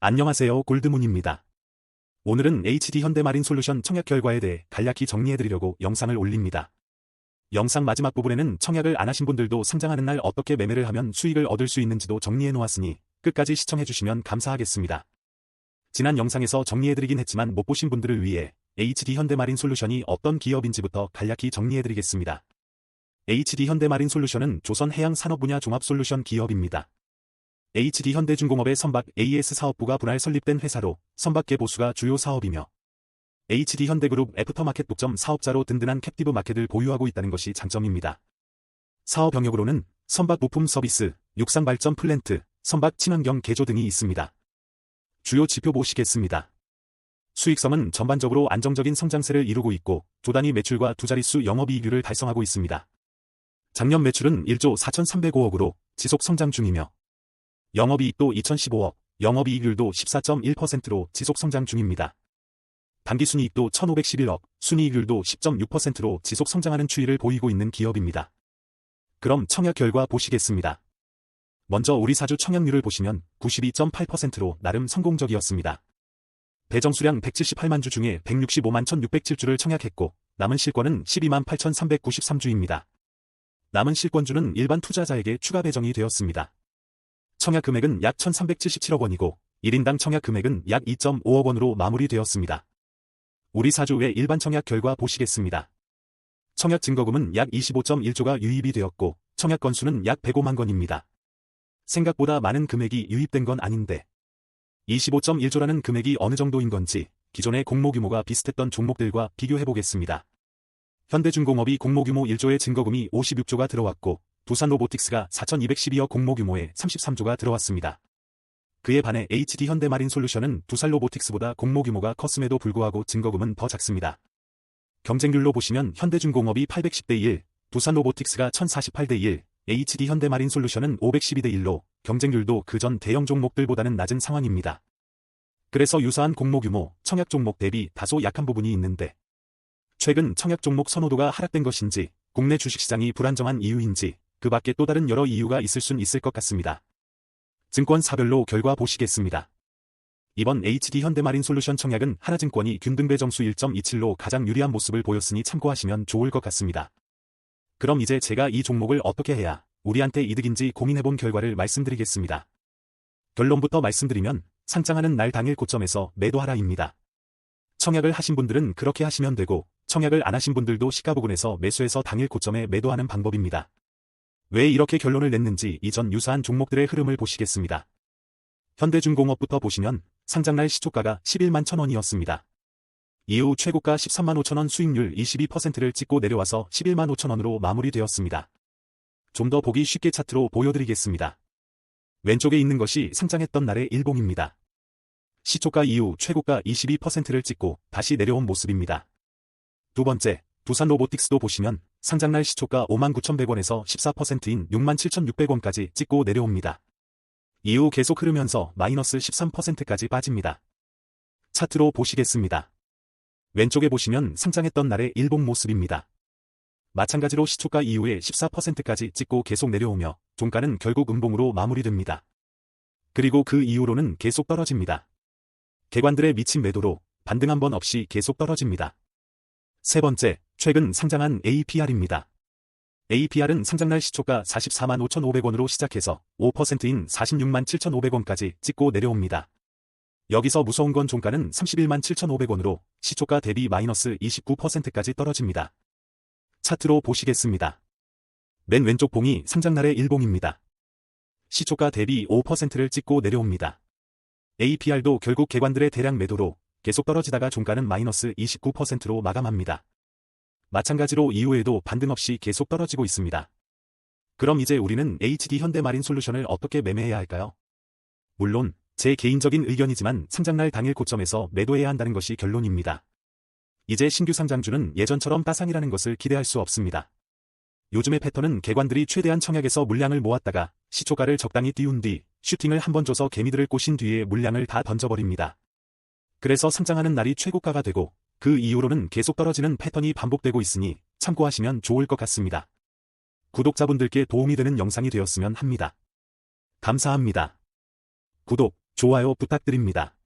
안녕하세요 골드문입니다. 오늘은 HD 현대마린 솔루션 청약 결과에 대해 간략히 정리해드리려고 영상을 올립니다. 영상 마지막 부분에는 청약을 안 하신 분들도 상장하는 날 어떻게 매매를 하면 수익을 얻을 수 있는지도 정리해 놓았으니 끝까지 시청해주시면 감사하겠습니다. 지난 영상에서 정리해드리긴 했지만 못 보신 분들을 위해 HD 현대마린 솔루션이 어떤 기업인지부터 간략히 정리해드리겠습니다. HD 현대마린 솔루션은 조선 해양 산업 분야 종합 솔루션 기업입니다. HD 현대중공업의 선박 AS 사업부가 분할 설립된 회사로 선박계 보수가 주요 사업이며 HD 현대그룹 애프터마켓 독점 사업자로 든든한 캡티브 마켓을 보유하고 있다는 것이 장점입니다. 사업 영역으로는 선박 부품 서비스, 육상 발전 플랜트, 선박 친환경 개조 등이 있습니다. 주요 지표 보시겠습니다. 수익성은 전반적으로 안정적인 성장세를 이루고 있고 조단위 매출과 두 자릿수 영업이익률을 달성하고 있습니다. 작년 매출은 1조 4,305억으로 지속 성장 중이며 영업이익도 2015억, 영업이익률도 14.1%로 지속 성장 중입니다. 단기순이익도 1,511억, 순이익률도 10.6%로 지속 성장하는 추이를 보이고 있는 기업입니다. 그럼 청약 결과 보시겠습니다. 먼저 우리 사주 청약률을 보시면 92.8%로 나름 성공적이었습니다. 배정 수량 178만 주 중에 165만 1,607주를 청약했고 남은 실권은 12만 8,393주입니다. 남은 실권주는 일반 투자자에게 추가 배정이 되었습니다. 청약 금액은 약 1,377억 원이고 1인당 청약 금액은 약 2.5억 원으로 마무리되었습니다. 우리 사주의 일반 청약 결과 보시겠습니다. 청약 증거금은 약 25.1조가 유입이 되었고 청약 건수는 약 105만 건입니다. 생각보다 많은 금액이 유입된 건 아닌데 25.1조라는 금액이 어느 정도인 건지 기존의 공모 규모가 비슷했던 종목들과 비교해 보겠습니다. 현대중공업이 공모 규모 1조의 증거금이 56조가 들어왔고 두산 로보틱스가 4,212억 공모 규모의 33조가 들어왔습니다. 그에 반해 HD 현대마린 솔루션은 두산 로보틱스보다 공모 규모가 컸음에도 불구하고 증거금은 더 작습니다. 경쟁률로 보시면 현대중공업이 810대 1, 두산 로보틱스가 1048대 1, HD 현대마린 솔루션은 512대 1로 경쟁률도 그 전 대형 종목들보다는 낮은 상황입니다. 그래서 유사한 공모 규모, 청약 종목 대비 다소 약한 부분이 있는데 최근 청약 종목 선호도가 하락된 것인지 국내 주식시장이 불안정한 이유인지 그 밖에 또 다른 여러 이유가 있을 순 있을 것 같습니다. 증권사별로 결과 보시겠습니다. 이번 HD 현대마린 솔루션 청약은 하나증권이 균등배 정수 1.27로 가장 유리한 모습을 보였으니 참고하시면 좋을 것 같습니다. 그럼 이제 제가 이 종목을 어떻게 해야 우리한테 이득인지 고민해본 결과를 말씀드리겠습니다. 결론부터 말씀드리면 상장하는 날 당일 고점에서 매도하라입니다. 청약을 하신 분들은 그렇게 하시면 되고 청약을 안 하신 분들도 시가 부근에서 매수해서 당일 고점에 매도하는 방법입니다. 왜 이렇게 결론을 냈는지 이전 유사한 종목들의 흐름을 보시겠습니다. 현대중공업부터 보시면 상장날 시초가가 11만 천원이었습니다. 이후 최고가 13만 5천원 수익률 22%를 찍고 내려와서 11만 5천원으로 마무리되었습니다. 좀 더 보기 쉽게 차트로 보여드리겠습니다. 왼쪽에 있는 것이 상장했던 날의 일봉입니다. 시초가 이후 최고가 22%를 찍고 다시 내려온 모습입니다. 두 번째, 두산 로보틱스도 보시면 상장날 시초가 59,100원에서 14%인 67,600원까지 찍고 내려옵니다. 이후 계속 흐르면서 마이너스 13%까지 빠집니다. 차트로 보시겠습니다. 왼쪽에 보시면 상장했던 날의 일봉 모습입니다. 마찬가지로 시초가 이후에 14%까지 찍고 계속 내려오며 종가는 결국 음봉으로 마무리됩니다. 그리고 그 이후로는 계속 떨어집니다. 개관들의 미친 매도로 반등 한 번 없이 계속 떨어집니다. 세 번째, 최근 상장한 APR입니다. APR은 상장날 시초가 44만 5,500원으로 시작해서 5%인 46만 7,500원까지 찍고 내려옵니다. 여기서 무서운 건 종가는 31만 7,500원으로 시초가 대비 마이너스 29%까지 떨어집니다. 차트로 보시겠습니다. 맨 왼쪽 봉이 상장날의 일봉입니다. 시초가 대비 5%를 찍고 내려옵니다. APR도 결국 개관들의 대량 매도로 계속 떨어지다가 종가는 마이너스 29%로 마감합니다. 마찬가지로 이후에도 반등 없이 계속 떨어지고 있습니다. 그럼 이제 우리는 HD 현대마린 솔루션을 어떻게 매매해야 할까요? 물론 제 개인적인 의견이지만 상장날 당일 고점에서 매도해야 한다는 것이 결론입니다. 이제 신규 상장주는 예전처럼 따상이라는 것을 기대할 수 없습니다. 요즘의 패턴은 개관들이 최대한 청약에서 물량을 모았다가 시초가를 적당히 띄운 뒤 슈팅을 한 번 줘서 개미들을 꼬신 뒤에 물량을 다 던져버립니다. 그래서 상장하는 날이 최고가가 되고 그 이후로는 계속 떨어지는 패턴이 반복되고 있으니 참고하시면 좋을 것 같습니다. 구독자분들께 도움이 되는 영상이 되었으면 합니다. 감사합니다. 구독, 좋아요 부탁드립니다.